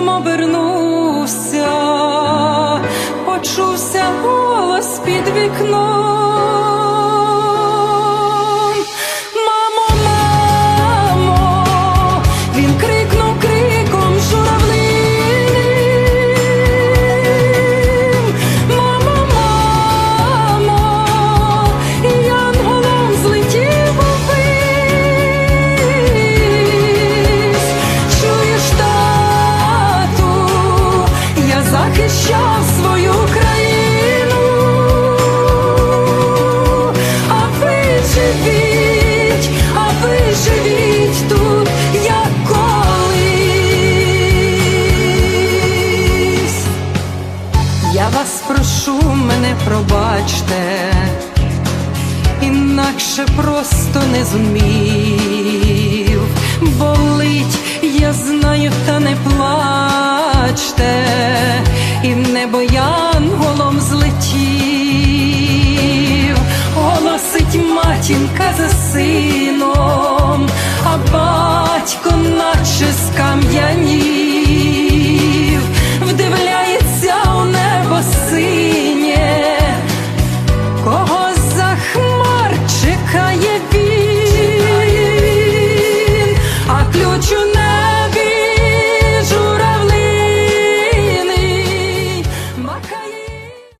сином обернувся, почувся голос під вікном. Мамо, мамо, він крикнув вас прошу, мене пробачте, інакше просто не зумів. Болить, я знаю, та не плачте, і в небо янголом злетів, голосить матінка за сином, а батько наче скам'янів.